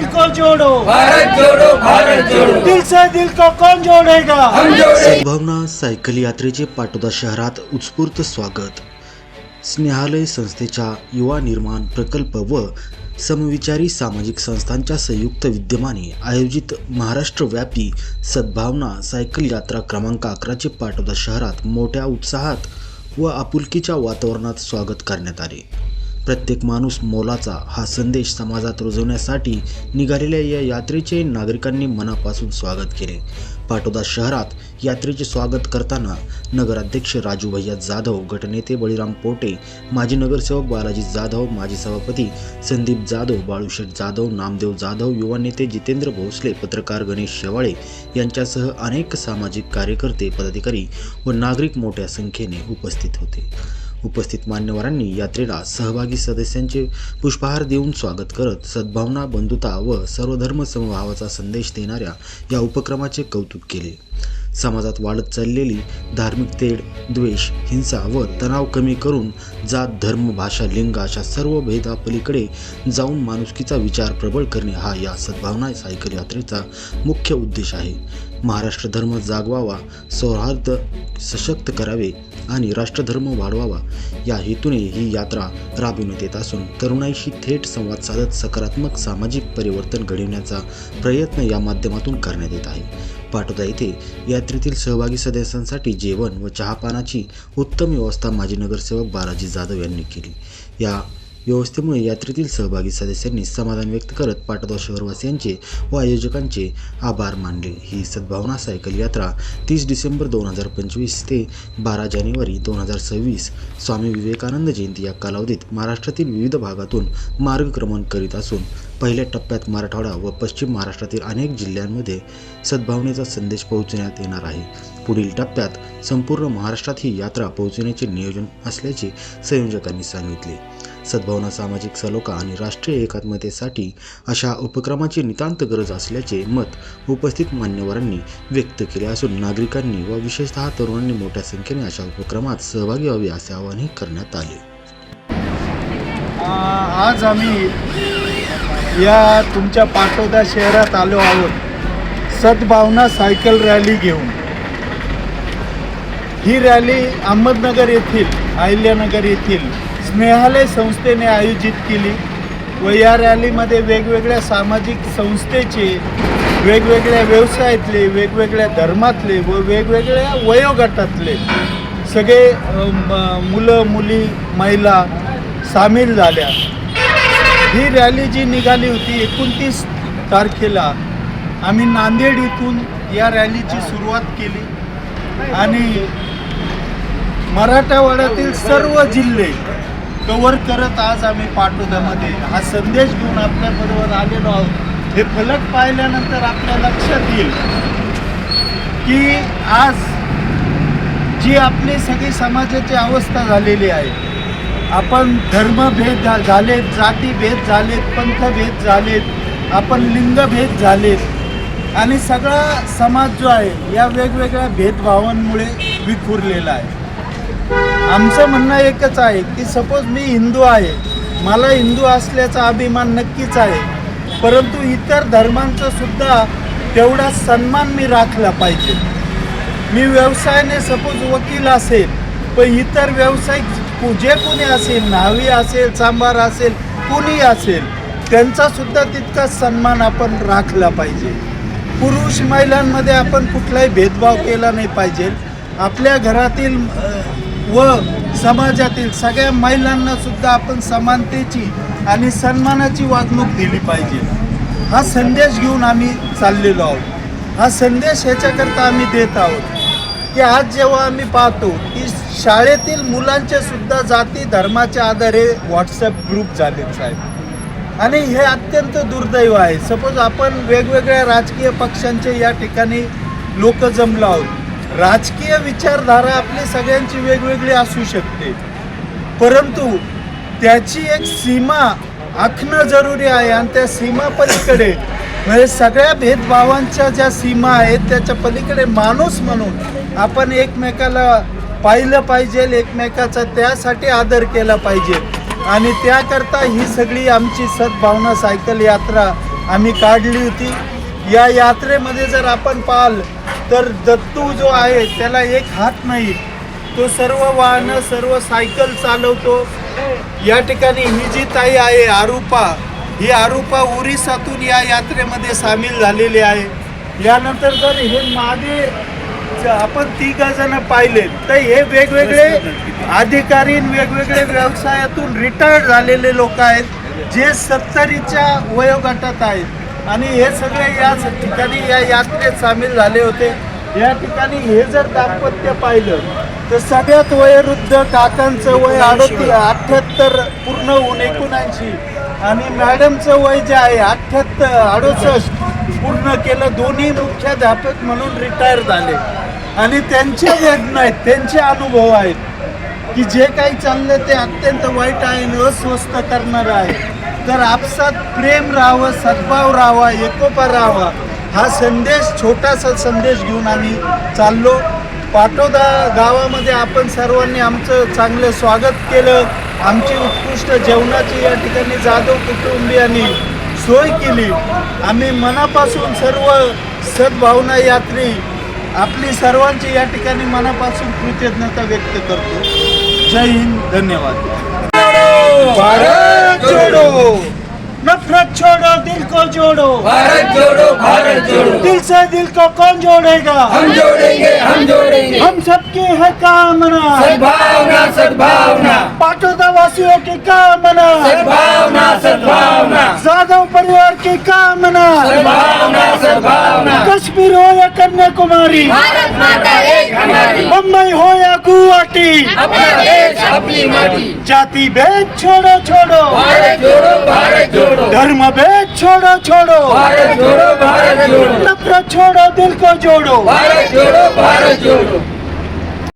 दिल को जोड़ो। भारत जोडो भारत जोडो। दिल से दिल को कौन जोड़ेगा? सद्भावना सायकल यात्रेचे पाटोदा शहरात उत्स्फूर्त स्वागत. स्नेहालय संस्थेच्या युवा निर्माण प्रकल्प व समविचारी सामाजिक संस्थांच्या संयुक्त विद्यमाने आयोजित महाराष्ट्रव्यापी सद्भावना सायकल यात्रा क्रमांक अकराचे पाटोदा शहरात मोठ्या उत्साहात व आपुलकीच्या वातावरणात स्वागत करण्यात आले. प्रत्येक माणूस मोलाचा हा संदेश समाजात रुजवण्यासाठी निघालेल्या या यात्रेचे नागरिकांनी मनापासून स्वागत केले. पाटोदा शहरात यात्रेचे स्वागत करताना नगराध्यक्ष राजू भैया जाधव गटनेते बळीराम पोटे माजी नगरसेवक बालाजी जाधव माजी सभापती संदीप जाधव बाळूशेठ जाधव नामदेव जाधव युवा नेते जितेंद्र भोसले पत्रकार गणेश शेवाळे यांच्यासह अनेक सामाजिक कार्यकर्ते पदाधिकारी व नागरिक मोठ्या संख्येने उपस्थित होते. उपस्थित मान्यवरांनी यात्रेला सहभागी सदस्यांचे पुष्पहार देऊन स्वागत करत सद्भावना बंधुता व सर्वधर्म समभावाचा संदेश देणाऱ्या या उपक्रमाचे कौतुक केले. समाजात वाढत चाललेली धार्मिक तेढ द्वेष हिंसा व तणाव कमी करून जात धर्म भाषा लिंग अशा सर्व भेदापलीकडे जाऊन माणुसकीचा विचार प्रबळ करणे हा या सद्भावना सायकल यात्रेचा मुख्य उद्देश आहे. महाराष्ट्र धर्म जागवावा सौहार्द सशक्त करावे आणि राष्ट्रधर्म वाढवावा या हेतूने ही यात्रा राबविण्यात येत असून तरुणाईशी थेट संवाद साधत सकारात्मक सामाजिक परिवर्तन घडविण्याचा प्रयत्न या माध्यमातून करण्यात येत आहे. पाटोदा येथे यात्रेतील सहभागी सदस्यांसाठी जेवण व चहापानाची उत्तम व्यवस्था माजी नगरसेवक बालाजी जाधव यांनी केली. या व्यवस्थेमुळे यात्रेतील सहभागी सदस्यांनी समाधान व्यक्त करत पाटोदा शहरवासियांचे व आयोजकांचे आभार मानले. ही सद्भावना सायकल यात्रा तीस डिसेंबर दोन हजार पंचवीस ते बारा जानेवारी दोन हजार सव्वीस स्वामी विवेकानंद जयंती या कालावधीत महाराष्ट्रातील विविध भागातून मार्गक्रमण करीत असून पहिल्या टप्प्यात मराठवाडा व पश्चिम महाराष्ट्रातील अनेक जिल्ह्यांमध्ये सद्भावनेचा संदेश पोहोचवण्यात येणार आहे. पुढील टप्प्यात संपूर्ण महाराष्ट्रात ही यात्रा पोहोचण्याचे नियोजन असल्याचे संयोजकांनी सांगितले. सद्भावना सामाजिक सलोखा आणि राष्ट्रीय एकात्मतेसाठी अशा उपक्रमाची नितांत गरज असल्याचे मत उपस्थित मान्यवरांनी व्यक्त केले असून नागरिकांनी व विशेषतः तरुणांनी मोठ्या संख्येने अशा उपक्रमात सहभागी व्हावे असे आवाहनही करण्यात आले. आज आम्ही या तुमच्या पाटोदा शहरात आलो आहोत. सद्भावना सायकल रॅली घेऊन. ही रॅली अहमदनगर येथील अहिल्यानगर येथील स्नेहालय संस्थेने आयोजित केली व या रॅलीमध्ये वेगवेगळ्या सामाजिक संस्थेचे वेगवेगळ्या व्यवसायातले वेगवेगळ्या धर्मातले व वेगवेगळ्या वयोगटातले सगळे मुलं मुली महिला सामील झाल्या. ही रॅली जी निघाली होती एकोणतीस तारखेला आम्ही नांदेड इथून या रॅलीची सुरुवात केली. आणि मराठवाड्यातील सर्व जिल्हे कव्हर करत आज आम्ही पाठोद्यामध्ये हा संदेश घेऊन आपल्याबरोबर आलेलो आहोत. हे फलक पाहिल्यानंतर आपल्या लक्षात येईल की आज जी आपली सगळी समाजाची अवस्था झालेली आहे आपण धर्मभेद झा- झालेत जातीभेद झालेत पंथभेद झालेत आपण लिंगभेद झालेत. आणि सगळा समाज जो आहे या वेगवेगळ्या भेदभावांमुळे विखुरलेला आहे. आमचं म्हणणं एकच आहे की सपोज मी हिंदू आहे मला हिंदू असल्याचा अभिमान नक्कीच आहे. परंतु इतर धर्मांचा सुद्धा तेवढा सन्मान मी राखला पाहिजे. मी व्यवसायाने सपोज वकील असेल पण इतर व्यावसायिक जे कोणी असेल न्हावी असेल सांबार असेल कुणी असेल त्यांचा सुद्धा तितकाच सन्मान आपण राखला पाहिजे. पुरुष महिलांमध्ये आपण कुठलाही भेदभाव केला नाही पाहिजे. आपल्या घरातील व समाजातील सगळ्या महिलांना सुद्धा आपण समानतेची आणि सन्मानाची वागणूक दिली पाहिजे. हा संदेश घेऊन आम्ही चाललेलो आहोत. हा संदेश ह्याच्याकरता आम्ही देत आहोत. की आज जेव्हा आम्ही पाहतो की शाळेतील मुलांचे सुद्धा जाती धर्माच्या आधारे व्हॉट्सअप ग्रुप झालेत साहेब. आणि हे अत्यंत दुर्दैव आहे. सपोज आपण वेगवेगळ्या राजकीय पक्षांचे या ठिकाणी लोक जमलो आहोत. राजकीय विचारधारा आपली सगळ्यांची वेगवेगळी असू शकते. परंतु त्याची एक सीमा आखणं जरुरी आहे आणि त्या सीमा पलीकडे म्हणजे सगळ्या भेदभावांच्या ज्या सीमा आहेत त्याच्या पलीकडे माणूस म्हणून आपण एकमेकाला पाहिलं पाहिजे एकमेकाचा त्यासाठी आदर केला पाहिजे. आणि त्याकरता ही सगळी आमची सद्भावना सायकल यात्रा आम्ही काढली होती. या यात्रेमध्ये जर आपण पाहाल तर दत्तू जो आहे त्याला एक हात नाही. तो सर्व वाहनं सर्व सायकल चालवतो. या ठिकाणी ही जी ताई आहे आरुपा ही आरुपा उरिसातून या यात्रेमध्ये सामील झालेली आहे. यानंतर जर हे मागे आपण तिघ जण पाहिले तर हे वेगवेगळे अधिकारी वेगवेगळे व्यवसायातून रिटायर्ड झालेले लोक आहेत जे सत्तरीच्या वयोगटात आहेत. आणि हे सगळे या ठिकाणी या यात्रेत सामील झाले होते. या ठिकाणी हे जर दाम्पत्य पाहिलं तर सगळ्यात वयोवृद्ध काकांचं वय अडोती अठ्ठ्याहत्तर पूर्ण होऊन एकोणऐंशी. आणि मॅडमचं वय जे आहे अठ्ठ्याहत्तर अडुसष्ट पूर्ण केलं. दोन्ही मुख्याध्यापक म्हणून रिटायर झाले. आणि त्यांच्या वेदना आहेत त्यांचे अनुभव आहेत की जे काही चाललं ते अत्यंत वाईट आहे आणि अस्वस्थ करणारं आहे. तर आपसात प्रेम राहावं सद्भाव राहावा एकोपा राहावा हा संदेश छोटासा संदेश घेऊन आम्ही चाललो. पाटोदा गावामध्ये आपण सर्वांनी आमचं चांगलं स्वागत केलं. आमची उत्कृष्ट जेवणाची या ठिकाणी जाधव कुटुंबियांनी सोय केली. आम्ही मनापासून सर्व सद्भावना यात्री आपली सर्वांची या ठिकाणी मनापासून कृतज्ञता व्यक्त करतो. जय हिंद धन्यवाद. भारत जोडो. नफरत छोड़ो दिल को जोड़ो. भारत जोड़ो भारत जोड़ो. दिल से दिल को कौन जोड़ेगा? हम जोड़ेंगे हम जोड़ेंगे. हम सबकी है कामना. सद्भावना सद्भावना. पाटोदा वासियों की कामना. सद्भावना सद्भावना. जादव परिवार की कामना. सद्भावना सद्भावना. कश्मीर हो कन्याकुमारी भारत माता एक हमारी मुंबई हो या गुवाहाटी अपना देश अपनी माटी जाति भेद छोड़ो छोड़ो भारत जोड़ो भारत जोड़ो धर्म भेद छोड़ो छोड़ो भारत जोड़ो भारत जोड़ो नफरत छोड़ो दिल को जोड़ो भारत जोड़ो भारत जोड़ो